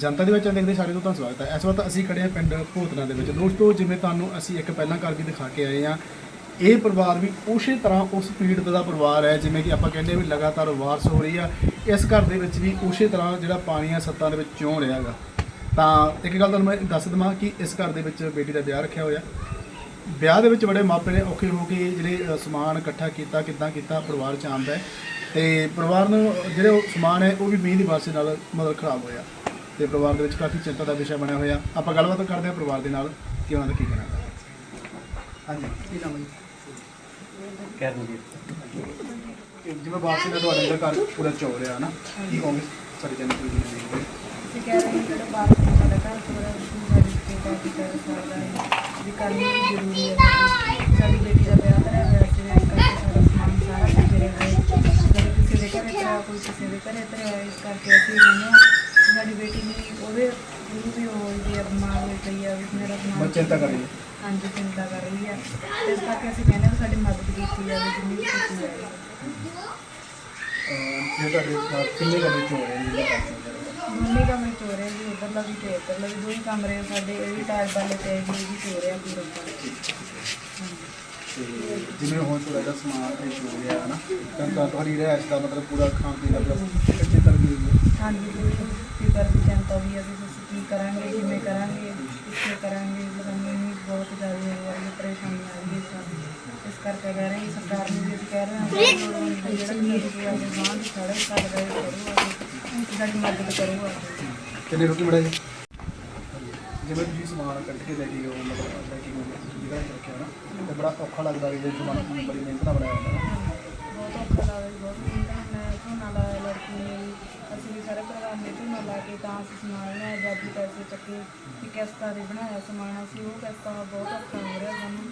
ਜਨਤਾ ਦੇ ਵਿੱਚ ਦੇਖਦੇ ਸਾਰੇ ਦੋਸਤਾਂ ਦਾ ਸਵਾਗਤ ਹੈ। ਇਸ ਵਕਤ ਅਸੀਂ ਖੜੇ ਹਾਂ ਪਿੰਡ ਭੋਤਨਾ ਦੇ ਵਿੱਚ। ਦੋਸਤੋ, ਜਿਵੇਂ ਤੁਹਾਨੂੰ ਅਸੀਂ ਇੱਕ ਪਹਿਲਾਂ ਘਰ ਵੀ ਦਿਖਾ ਕੇ ਆਏ ਹਾਂ, ਇਹ ਪਰਿਵਾਰ ਵੀ ਉਸੇ ਤਰ੍ਹਾਂ ਉਸ ਪੀੜਤ ਦਾ ਪਰਿਵਾਰ ਹੈ, ਜਿਵੇਂ ਕਿ ਆਪਾਂ ਕਹਿੰਦੇ ਹਾਂ ਵੀ ਲਗਾਤਾਰ ਵਾਰਸ ਹੋ ਰਹੀ ਆ। ਇਸ ਘਰ ਦੇ ਵਿੱਚ ਵੀ ਉਸੇ ਤਰ੍ਹਾਂ ਜਿਹੜਾ ਪਾਣੀ ਆ ਸੱਤਾਂ ਦੇ ਵਿੱਚ ਚੋਂ ਰਿਹਾ ਹੈਗਾ। ਤਾਂ ਇੱਕ ਗੱਲ ਤੁਹਾਨੂੰ ਮੈਂ ਦੱਸ ਦਵਾਂ ਕਿ ਇਸ ਘਰ ਦੇ ਵਿੱਚ ਬੇਟੀ ਦਾ ਵਿਆਹ ਰੱਖਿਆ ਹੋਇਆ। ਵਿਆਹ ਦੇ ਵਿੱਚ ਬੜੇ ਮਾਪੇ ਨੇ ਔਖੇ ਹੋ ਕੇ ਜਿਹੜੇ ਸਮਾਨ ਇਕੱਠਾ ਕੀਤਾ, ਕਿੱਦਾਂ ਕੀਤਾ, ਪਰਿਵਾਰ ਚ ਆਉਂਦਾ ਹੈ। ਤੇ ਪਰਿਵਾਰ ਨੂੰ ਜਿਹੜੇ ਉਹ ਸਮਾਨ ਹੈ, ਉਹ ਵੀ ਮੀਂਹ ਦੀ ਵਰਸੇ ਨਾਲ ਮਤਲਬ ਖਰਾਬ ਹੋਇਆ। ਤੇ ਪਰਿਵਾਰ ਦੇ ਵਿੱਚ ਕਾਫੀ ਚਿੰਤਾ ਦਾ ਵਿਸ਼ਾ ਬਣਿਆ ਹੋਇਆ। ਆਪਾਂ ਗੱਲਬਾਤ ਕਰਦੇ ਹਾਂ ਪਰਿਵਾਰ ਦੇ ਨਾਲ ਕਿ ਉਹਨਾਂ ਦਾ ਕੀ ਕਹਿਣਾ। ਹੈ ਹਾਂਜੀ ਕੀ ਨਾਮ ਹੈ ਜੀ? ਕਿ ਜਿਵੇਂ ਵਾਪਸੀ ਦਾ ਤੁਹਾਡਾ ਜਿਹੜਾ ਘਰ ਪੂਰਾ ਚੋ ਰਿਹਾ ਨਾ ਕੀ ਕਹੋਗੇ ਸਾਡੇ ਜਨ ਕੋਈ ਨਹੀਂ ਅਸੀਂ ਕਹਿ ਰਹੇ ਜਿਹੜਾ ਤੋਂ ਸਾਡਾ ਘਰ ਦੀ ਕਰ ਸਕਦਾ ਹੈ ਵੀ ਕਰਨੀ ਵੀ ਜ਼ਰੂਰੀ ਹੈ। ਬਹੁਤ ਚਿੰਤਾ ਕਰ। ਰਹੀ ਹੈ ਹਾਂਜੀ ਚਿੰਤਾ ਕਰ ਰਹੀ ਹੈ ਇਸ ਕਰਕੇ ਅਸੀਂ ਕਹਿੰਦੇ ਹਾਂ ਵੀ ਸਾਡੀ ਮਦਦ ਕੀਤੀ ਜਾਵੇ ਜਿੰਨੀ ਵੀ ਕੀਤੀ ਜਾਵੇ। ਅਹ, ਇਹ ਤੁਹਾਡੇ ਅਹ, ਕਿੰਨੇ ਕਮਰੇ ਚੋਂ ਹੋ ਰਹੇ ਨੇ? ਦੋਨੇ ਕਮਰੇ ਚੋ ਰਹੇ ਜੀ ਉੱਧਰਲਾ ਵੀ ਤੇ ਇੱਧਰਲਾ ਵੀ। ਦੋਵੇਂ ਕਮਰੇ ਸਾਡੇ ਇਹ ਵੀ ਟਾਇਰ ਵਾਲੇ ਤੇ ਜੀ ਇਹ ਵੀ ਚੋ ਰਹੇ ਆ ਪੂਰਾ ਤੇ ਜਿਵੇਂ ਹੁਣ ਤੁਹਾਡਾ ਜਿਹੜਾ ਸਮਾਨ ਇਹ ਹੋ ਰਿਹਾ ਹੈ ਨਾ ਤਾਂ ਤਾਂ ਤੁਹਾਡੀ ਰਹਿائش ਦਾ ਮਤਲਬ ਪੂਰਾ ਖਾਣ ਪੀਣ ਦਾ ਪਲੱਸ ਕਿੱਥੇ ਤੱਕ ਗਈ ਹੈ ਹਾਂਜੀ ਜੀ ਦੀ ਚਿੰਤਾ ਵੀ ਅਸੀਂ ਕੀ ਕਰਾਂਗੇ ਕਿਵੇਂ ਕਰਾਂਗੇ ਕਿੱਥੇ ਕਰਾਂਗੇ ਲਗਾਉਣੀ ਨਹੀਂ ਬਹੁਤ ਜ਼ਿਆਦਾ ਹੋ ਰਹੀ ਹੈ ਪਰੇਸ਼ਾਨੀ ਆ ਰਹੀ ਹੈ ਸਾਨੂੰ ਇਸ ਕਰਕੇ ਕਹਿ ਰਹੇ ਹਾਂ ਸਰਕਾਰ ਨੂੰ ਵੀ ਅਸੀਂ ਕਹਿ ਰਹੇ ਹਾਂ ਕਿ ਜਿਹੜਾ ਵੀ ਅਸੀਂ ਆਪਣੇ ਬਾਂਹ ਦੀ ਸੜਕ ਕਰ ਰਹੇ ਕਰੂਗਾ ਕਿ ਸਾਡੀ ਮਦਦ ਕਰੂਗਾ ਕਿੰਨੇ ਰੋਟੀ ਬੜਾ ਜੀ ਜਿਵੇਂ ਤੁਸੀਂ ਸਮਾਨ ਕੱਢ ਕੇ ਲੈ ਕੇ ਹੋ ਮਤਲਬ ਪੈਕਿੰਗ ਜਿਹੜਾ ਰੱਖਿਆ ਨਾ ਤੇ ਬੜਾ ਔਖਾ ਲੱਗਦਾ ਵੀ ਸਮਾਨ ਬੜੀ ਮਿਹਨਤ ਨਾਲ ਬਣਾਇਆ ਹੁੰਦਾ ਜਾਦੀ ਪੈਸੇ ਚੱਕੇ ਕਿ ਦੇ ਬਣਾਇਆ ਸਮਾਨ ਅਸੀਂ ਉਹ ਕਿਸ਼ਤਾਂ ਦਾ ਬਹੁਤ ਔਖਾ ਹੋ ਰਿਹਾ ਸਾਨੂੰ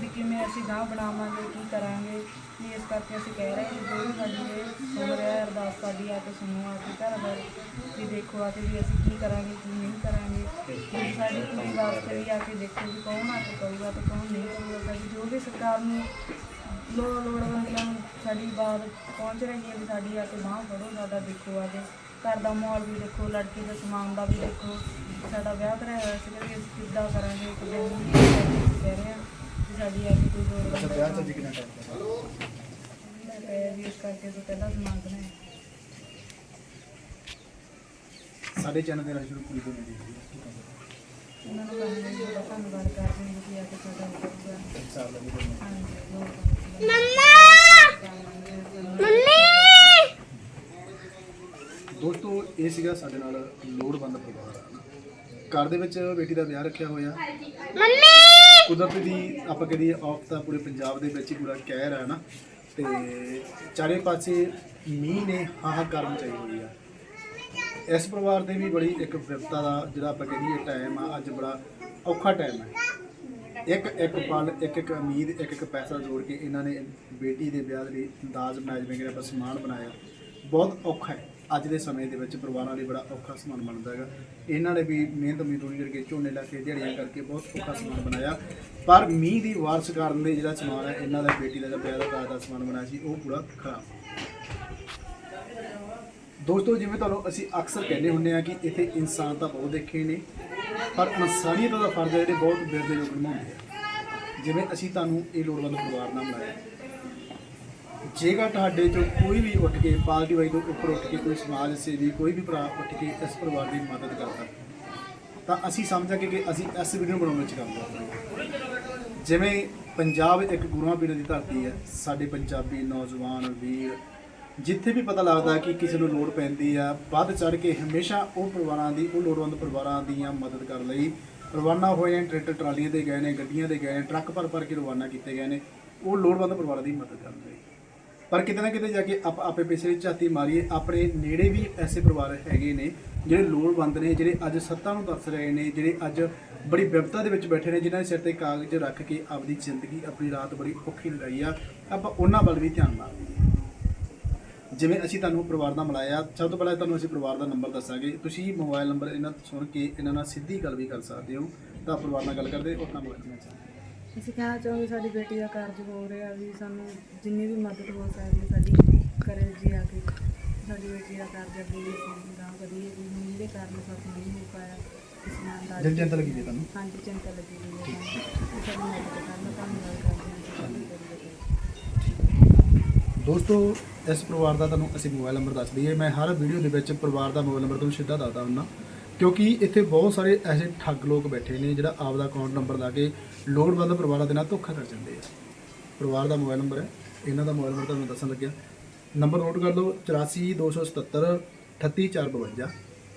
ਵੀ ਕਿਵੇਂ ਅਸੀਂ ਗਾਂ ਬਣਾਵਾਂਗੇ, ਕੀ ਕਰਾਂਗੇ। ਵੀ ਇਸ ਕਰਕੇ ਅਸੀਂ ਕਹਿ ਰਹੇ ਹਾਂ ਜੋ ਵੀ ਸਾਡੀ ਹੋ ਰਿਹਾ ਅਰਦਾਸ ਸਾਡੀ ਆ ਕੇ ਸੁਣੋ ਆ ਕੇ ਘਰ ਬਾਰ ਵੀ ਦੇਖੋ ਆ ਕੇ ਵੀ ਅਸੀਂ ਕੀ ਕਰਾਂਗੇ, ਕੀ ਨਹੀਂ ਕਰਾਂਗੇ। ਵੀ ਸਾਡੀ ਕੁੜੀ ਵਾਸਤੇ ਵੀ ਆ ਕੇ ਦੇਖੋ ਵੀ ਕੌਣ ਆ ਕੇ ਕਰੂਗਾ ਤੇ ਕੌਣ ਨਹੀਂ ਕਰੂਗਾ ਸਾਡੀ ਜੋ ਵੀ ਸਰਕਾਰ ਨੂੰ ਲੋੜ ਲੋੜਵੰਦਾਂ ਨੂੰ ਸਾਡੀ ਬਾਤ ਪਹੁੰਚ ਰਹੀ ਹੈ ਵੀ ਸਾਡੀ ਆ ਕੇ ਬਾਂਹ ਫੜੋ, ਸਾਡਾ ਦੇਖੋ ਆ ਕੇ ਘਰ ਦਾ ਮਾਹੌਲ ਵੀ ਦੇਖੋ, ਲੜਕੀ ਦੇ ਸਮਾਨ ਦਾ ਵੀ ਦੇਖੋ। ਸਾਡਾ ਵਿਆਹ ਕਰਾਇਆ ਹੋਇਆ ਸੀ ਵੀ ਅਸੀਂ ਕਿੱਦਾਂ ਕਰਾਂਗੇ ਕਰਾਂਗੇ ਅਸੀਂ ਕਹਿ ਰਹੇ ਹਾਂ ਵੀ ਸਾਡੀ ਆ ਕੇ ਕੋਈ ਅੱਛਾ ਵਿਆਹ ਚ ਜੀ ਕਿੰਨਾ ਟਾਈਮ ਮੈਂ ਕਹਿ ਵੀ ਇਸ ਕਰਕੇ ਤੋਂ ਪਹਿਲਾਂ ਸਮਾਨ ਬਣਾਇਆ। ਸਾਡੇ ਚੈਨਲ ਦੇ ਨਾਲ ਸ਼ੁਰੂ ਹੋਈ ਹੈ ਉਹਨਾਂ ਨੂੰ ਕਹਿੰਦੇ ਜੀ ਬੜਾ ਧੰਨਵਾਦ ਕਰਦੇ ਹਾਂ ਕਿ ਆ ਕੇ ਸਾਡਾ ਕਰੂਗਾ ਇੱਕ ਸਾਲ ਤੁਹਾਨੂੰ ਦੋਸਤੋ ਇਹ ਸੀਗਾ ਸਾਡੇ ਨਾਲ ਲੋੜਵੰਦ ਪਰਿਵਾਰ। ਘਰ ਦੇ ਵਿੱਚ ਬੇਟੀ ਦਾ ਵਿਆਹ ਰੱਖਿਆ ਹੋਇਆ। ਕੁਦਰਤ ਦੀ ਆਪਾਂ ਕਹਦੇ ਆਫ ਤਾਂ ਪੂਰੇ ਪੰਜਾਬ ਦੇ ਵਿੱਚ ਹੀ ਪੂਰਾ ਕਹਿਰ ਹੈ ਨਾ। ਤੇ ਚਾਰੇ ਪਾਸੇ ਮੀਂਹ ਨੇ ਹਾਹਾਕਾਰ ਮਚਾਈ ਹੋਈ ਆ। ਇਸ ਪਰਿਵਾਰ ਦੇ ਵੀ ਬੜੀ ਇੱਕ ਵਿਪਤਾ ਦਾ ਜਿਹੜਾ ਆਪਾਂ ਕਹਦੀਏ ਟਾਈਮ ਆ ਅੱਜ ਬੜਾ ਔਖਾ ਟਾਈਮ ਹੈ ਇੱਕ ਇੱਕ ਪਲ ਇੱਕ ਇੱਕ ਉਮੀਦ ਇੱਕ ਇੱਕ ਪੈਸਾ ਜੋੜ ਕੇ ਇਹਨਾਂ ਨੇ ਬੇਟੀ ਦੇ ਵਿਆਹ ਦੇ ਲਈ ਦਾਜ ਬਣਾਇਆ ਜਿਵੇਂ ਕਿ ਆਪਾਂ ਸਮਾਨ ਬਣਾਇਆ। ਬਹੁਤ ਔਖਾ ਹੈ। ਅੱਜ ਦੇ ਸਮੇਂ ਦੇ ਵਿੱਚ ਪਰਿਵਾਰਾਂ ਲਈ ਬੜਾ ਔਖਾ ਸਮਾਨ ਬਣਦਾ ਹੈਗਾ। ਇਹਨਾਂ ਨੇ ਵੀ ਮਿਹਨਤ ਮਜ਼ਦੂਰੀ ਕਰਕੇ ਝੋਨੇ ਲਾ ਕੇ ਦਿਹਾੜੀਆਂ ਕਰਕੇ ਬਹੁਤ ਔਖਾ ਸਮਾਨ ਬਣਾਇਆ। ਪਰ ਮੀਂਹ ਦੀ ਵਾਰਸ ਕਾਰਨ ਦੇ ਜਿਹੜਾ ਸਮਾਨ ਹੈ, ਇਹਨਾਂ ਦਾ ਬੇਟੀ ਦਾ ਜਿਹੜਾ ਵਿਆਹ ਦਾ ਸਮਾਨ ਬਣਾਇਆ ਸੀ, ਉਹ ਪੂਰਾ ਖਰਾਬ। ਦੋਸਤੋ, ਜਿਵੇਂ ਤੁਹਾਨੂੰ ਅਸੀਂ ਅਕਸਰ ਕਹਿੰਦੇ ਹੁੰਦੇ ਆ ਕਿ ਇੱਥੇ ਇਨਸਾਨ ਤਾਂ ਬਹੁਤ ਦੇਖੇ ਨੇ, ਪਰ ਇਨਸਾਨੀਅਤ ਦਾ ਫਰਜ਼ ਹੈ ਜਿਹੜੇ ਬਹੁਤ ਬਿਰਦੇ ਲੋਕ ਨਿਭਾਉਂਦੇ ਆ। ਜਿਵੇਂ ਅਸੀਂ ਤੁਹਾਨੂੰ ਇਹ ਲੋੜਵੰਦ ਪਰਿਵਾਰ ਨਾਲ ਮਿਲਾਇਆ। ਜੇਕਰ ਤੁਹਾਡੇ ਚੋਂ ਕੋਈ ਵੀ ਉੱਠ ਕੇ ਪਾਰਟੀ ਵਾਈ ਤੋਂ ਉੱਪਰ ਉੱਠ ਕੇ ਕੋਈ ਸਮਾਜ ਸੇਵੀ ਕੋਈ ਵੀ ਭਰਾ ਉੱਠ ਕੇ ਇਸ ਪਰਿਵਾਰ ਦੀ ਮਦਦ ਕਰਦਾ ਤਾਂ ਅਸੀਂ ਸਮਝਾਂਗੇ ਕਿ ਅਸੀਂ ਇਸ ਵੀਡੀਓ ਨੂੰ ਬਣਾਉਣ ਵਿੱਚ ਕਾਮਯਾਬ ਜਿਵੇਂ ਪੰਜਾਬ ਇੱਕ ਗੁਰੂਆਂ ਪੀਰਾਂ ਦੀ ਧਰਤੀ ਹੈ, ਸਾਡੇ ਪੰਜਾਬੀ ਨੌਜਵਾਨ ਵੀਰ, ਜਿੱਥੇ ਵੀ ਪਤਾ ਲੱਗਦਾ ਕਿ ਕਿਸੇ ਨੂੰ ਲੋੜ ਪੈਂਦੀ ਆ, ਵੱਧ ਚੜ ਕੇ ਹਮੇਸ਼ਾ ਉਹ ਪਰਿਵਾਰਾਂ ਦੀ, ਉਹ ਲੋੜਵੰਦ ਪਰਿਵਾਰਾਂ ਦੀਆਂ ਮਦਦ ਕਰਨ ਲਈ। ਰਵਾਨਾ ਹੋਏ ਨੇ ਟਰੈਕਟਰ ਟਰਾਲੀਆਂ ਤੇ ਗਏ ਨੇ, ਗੱਡੀਆਂ ਤੇ ਗਏ ਨੇ, ਟਰੱਕ ਭਰ ਭਰ ਕੇ ਰਵਾਨਾ ਕੀਤੇ ਗਏ ਨੇ, ਉਹ ਲੋੜਵੰਦ ਪਰਿਵਾਰਾਂ ਦੀ ਮਦਦ ਕਰਨ ਲਈ ਪਰ ਕਿਤੇ ਨਾ ਕਿਤੇ ਜਾ ਕੇ ਆਪ ਆਪੇ ਪਿਛਲੇ ਝਾਤੀ ਮਾਰੀਏ, ਆਪਣੇ ਨੇੜੇ ਵੀ ਐਸੇ ਪਰਿਵਾਰ ਹੈਗੇ ਨੇ ਜਿਹੜੇ ਲੋੜਵੰਦ ਨੇ, ਜਿਹੜੇ ਅੱਜ ਸੱਤਾ ਨੂੰ ਤਰਸ ਰਹੇ ਨੇ, ਜਿਹੜੇ ਅੱਜ ਬੜੀ ਵਿਪਤਾ ਦੇ ਵਿੱਚ ਬੈਠੇ ਨੇ, ਜਿਨ੍ਹਾਂ ਦੇ ਸਿਰ ਤੇ ਕਾਗਜ਼ ਰੱਖ ਕੇ ਆਪਦੀ ਜ਼ਿੰਦਗੀ, ਆਪਣੀ ਰਾਤ ਬੜੀ ਔਖੀ ਲਗਾਈ ਆ। ਆਪਾਂ ਉਹਨਾਂ ਵੱਲ ਵੀ ਧਿਆਨ ਮਾਰੀਏ। ਜਿਵੇਂ ਅਸੀਂ ਤੁਹਾਨੂੰ ਪਰਿਵਾਰ ਦਾ ਮਿਲਾਇਆ, ਸਭ ਤੋਂ ਪਹਿਲਾਂ ਤੁਹਾਨੂੰ ਅਸੀਂ ਪਰਿਵਾਰ ਦਾ ਨੰਬਰ ਦੱਸਾਂਗੇ। ਤੁਸੀਂ ਮੋਬਾਈਲ ਨੰਬਰ ਇਹਨਾਂ ਤੋਂ ਸੁਣ ਕੇ ਇਹਨਾਂ ਨਾਲ ਸਿੱਧੀ ਗੱਲ ਵੀ ਕਰ ਸਕਦੇ ਹੋ। ਤਾਂ ਪਰਿਵਾਰ ਨਾਲ ਗੱਲ ਕਰਦੇ, ਉਹ ਕੰਮ ਰੱਖਣਾ ਚਾਹੁੰਦੇ ਅਸੀਂ ਕਹਿਣਾ ਚਾਹੁੰਦੇ ਸਾਡੀ ਬੇਟੀ ਦਾ ਕਾਰਜ ਹੋ ਰਿਹਾ ਵੀ ਸਾਨੂੰ ਜਿੰਨੀ ਵੀ ਮਦਦ ਹੋ ਸਕਦੀ ਹੈ ਸਾਡੀ ਕਰੇ ਜੀ ਆ ਕੇ। ਸਾਡੀ ਬੇਟੀ ਦਾ ਕਰਜ਼ਾ ਵੀ ਸੀ ਗਾਂ ਕਰੀਏ ਵੀ ਹੁਣ ਕਾਰਨ ਸਾਥ ਨਹੀਂ ਹੋ ਪਾਇਆ। ਇਸ ਨਾਲ ਦਾ ਦਿਲ ਚਿੰਤਾ ਲੱਗੀ ਜੀ ਤੁਹਾਨੂੰ? ਹਾਂਜੀ ਚਿੰਤਾ ਲੱਗੀ ਹੋਈ ਹੈ। ਸਾਨੂੰ ਸਾਡੀ ਮਦਦ ਕਰਨ ਧੰਨਵਾਦ ਕਰਦੇ ਹਾਂ ਜੀ। ਸਾਡੀ ਕਰੀਏ ਦੋਸਤੋ ਇਸ ਪਰਿਵਾਰ ਦਾ ਤੁਹਾਨੂੰ ਅਸੀਂ ਮੋਬਾਈਲ ਨੰਬਰ ਦੱਸ ਦਈਏ। ਮੈਂ ਹਰ ਵੀਡੀਓ ਦੇ ਵਿੱਚ ਪਰਿਵਾਰ ਦਾ ਮੋਬਾਈਲ ਨੰਬਰ ਤੁਹਾਨੂੰ ਸਿੱਧਾ ਦੱਸਦਾ ਹੁੰਦਾ। ਕਿਉਂਕਿ ਇੱਥੇ ਬਹੁਤ ਸਾਰੇ ਐਸੇ ਠੱਗ ਲੋਕ ਬੈਠੇ ਨੇ ਜਿਹੜਾ ਆਪਦਾ ਅਕਾਊਂਟ ਨੰਬਰ ਲਾ ਕੇ ਲੋੜਵੰਦ ਪਰਿਵਾਰਾਂ ਦੇ ਨਾਲ ਧੋਖਾ ਕਰ ਜਾਂਦੇ ਆ। ਪਰਿਵਾਰ ਦਾ ਮੋਬਾਈਲ ਨੰਬਰ ਹੈ, ਇਹਨਾਂ ਦਾ ਮੋਬਾਈਲ ਨੰਬਰ ਤੁਹਾਨੂੰ ਦੱਸਣ ਲੱਗਿਆ। ਨੰਬਰ ਨੋਟ ਕਰ ਲਓ 84277 38452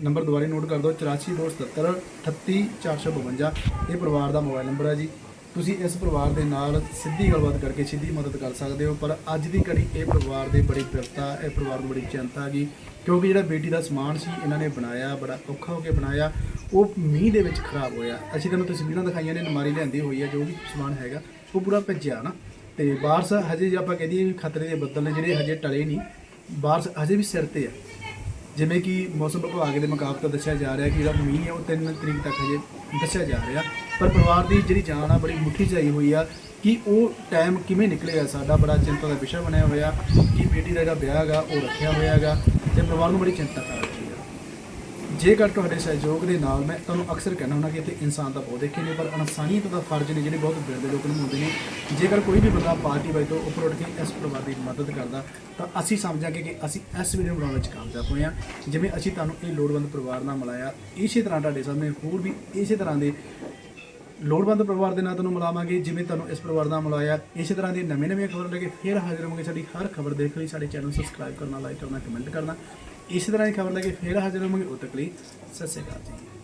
ਨੰਬਰ ਦੁਬਾਰਾ ਨੋਟ ਕਰ ਦਿਓ 84277 38452 ਇਹ ਪਰਿਵਾਰ ਦਾ ਮੋਬਾਈਲ ਨੰਬਰ ਹੈ ਜੀ। ਤੁਸੀਂ ਇਸ ਪਰਿਵਾਰ ਦੇ ਨਾਲ ਸਿੱਧੀ ਗੱਲਬਾਤ ਕਰਕੇ ਸਿੱਧੀ ਮਦਦ ਕਰ ਸਕਦੇ ਹੋ, ਪਰ ਅੱਜ ਦੀ ਘੜੀ ਇਹ ਪਰਿਵਾਰ ਦੇ ਬੜੀ ਪਿਰਤਾ ਇਹ ਪਰਿਵਾਰ ਨੂੰ ਬੜੀ ਚਿੰਤਾ ਗਈ ਕਿਉਂਕਿ ਜਿਹੜਾ ਬੇਟੀ ਦਾ ਸਮਾਨ ਸੀ ਇਹਨਾਂ ਨੇ ਬਣਾਇਆ, ਬੜਾ ਔਖਾ ਹੋ ਕੇ ਬਣਾਇਆ, ਉਹ ਮੀਂਹ ਦੇ ਵਿੱਚ ਖਰਾਬ ਹੋਇਆ। ਅਸੀਂ ਤੁਹਾਨੂੰ ਤਸਵੀਰਾਂ ਦਿਖਾਈਆਂ ਨੇ ਨਮਾਰੀ ਲਿਆਂਦੀ ਹੋਈ ਹੈ, ਜੋ ਵੀ ਸਮਾਨ ਹੈਗਾ, ਉਹ ਪੂਰਾ ਭੱਜਿਆ ਨਾ। ਤੇ ਬਾਰਸ਼ ਹਜੇ ਜੇ ਆਪਾਂ ਕਹਿ ਦਈਏ ਵੀ ਖਤਰੇ ਦੇ ਬੱਦਲ ਨੇ, ਜਿਹੜੇ ਹਜੇ ਟਲੇ ਨਹੀਂ, ਬਾਰਿਸ਼ ਹਜੇ ਵੀ ਸਿਰ ਤੇ ਆ। ਜਿਵੇਂ ਕਿ ਮੌਸਮ ਵਿਭਾਗ ਦੇ ਮੁਤਾਬਕ ਦੱਸਿਆ ਜਾ ਰਿਹਾ ਕਿ ਜਿਹੜਾ ਮੀਂਹ ਹੈ ਉਹ 3 ਤਰੀਕ ਤੱਕ ਹਜੇ ਦੱਸਿਆ ਜਾ ਰਿਹਾ। ਪਰ ਪਰਿਵਾਰ ਦੀ ਜਿਹੜੀ ਜਾਨ ਆ, ਬੜੀ ਮੁੱਠੀ 'ਚ ਹੋਈ ਆ ਕਿ ਉਹ ਟਾਈਮ ਕਿਵੇਂ ਨਿਕਲੇਗਾ ਸਾਡਾ, ਬੜਾ ਚਿੰਤਾ ਦਾ ਵਿਸ਼ਾ ਬਣਿਆ ਹੋਇਆ ਕਿ ਬੇਟੀ ਦਾ ਜਿਹੜਾ ਵਿਆਹ ਹੈਗਾ, ਉਹ ਰੱਖਿਆ ਹੋਇਆ ਹੈਗਾ ਤੇ ਪਰਿਵਾਰ ਨੂੰ ਬੜੀ ਚਿੰਤਾ ਕਰ ਜੇਕਰ ਤੁਹਾਡੇ ਸਹਿਯੋਗ ਦੇ ਨਾਲ ਮੈਂ ਤੁਹਾਨੂੰ ਅਕਸਰ ਕਹਿਣਾ ਹੁੰਦਾ ਕਿ ਇੱਥੇ ਇਨਸਾਨ ਤਾਂ ਬਹੁਤ ਦੇਖੇ ਨੇ, ਪਰ ਇਨਸਾਨੀਅਤ ਦਾ ਫਰਜ਼ ਨੇ ਜਿਹੜੇ ਬਹੁਤ ਬਿਰਦੇ ਲੋਕ ਨਿਭਾਉਂਦੇ ਨੇ। ਜੇਕਰ ਕੋਈ ਵੀ ਬੰਦਾ ਪਾਰਟੀ ਵਾਈ ਤੋਂ ਉੱਪਰ ਉੱਠ ਕੇ ਇਸ ਪਰਿਵਾਰ ਦੀ ਮਦਦ ਕਰਦਾ, ਤਾਂ ਅਸੀਂ ਸਮਝਾਂਗੇ ਕਿ ਅਸੀਂ ਇਸ ਵੀਡੀਓ ਬਣਾਉਣ ਵਿੱਚ ਕਾਮਯਾਬ ਹੋਏ ਹਾਂ। ਜਿਵੇਂ ਅਸੀਂ ਤੁਹਾਨੂੰ ਇਹ ਲੋੜਵੰਦ ਪਰਿਵਾਰ ਨਾਲ ਮਿਲਾਇਆ, ਇਸੇ ਤਰ੍ਹਾਂ ਤੁਹਾਡੇ ਸਾਹਮਣੇ ਹੋਰ ਵੀ ਇਸੇ ਤਰ੍ਹਾਂ ਦੇ ਲੋੜਵੰਦ ਪਰਿਵਾਰ ਦੇ ਨਾਲ ਤੁਹਾਨੂੰ ਮਿਲਾਵਾਂਗੇ। ਜਿਵੇਂ ਤੁਹਾਨੂੰ ਇਸ ਪਰਿਵਾਰ ਨਾਲ ਮਿਲਾਇਆ, ਇਸੇ ਤਰ੍ਹਾਂ ਦੀ ਨਵੇਂ ਨਵੀਆਂ ਖਬਰ ਲੈ ਕੇ ਫਿਰ ਹਾਜ਼ਰ ਹੋਵਾਂਗੇ। ਸਾਡੀ ਹਰ ਖਬਰ ਦੇਖ ਲਈ ਸਾਡੇ ਚੈਨਲ ਸਬਸਕ੍ਰਾਈਬ ਕਰਨਾ, ਲਾਈਕ ਕਰਨਾ, ਕਮੈਂਟ ਕਰਨਾ। ਇਸੇ ਤਰ੍ਹਾਂ ਦੀ ਖਬਰ ਲੈ ਕੇ ਫਿਰ ਹਾਜ਼ਰ ਹੋਵਾਂਗੇ ਉਦੋਂ ਤੱਕ ਲਈ ਸਤਿ ਸ਼੍ਰੀ ਅਕਾਲ ਜੀ।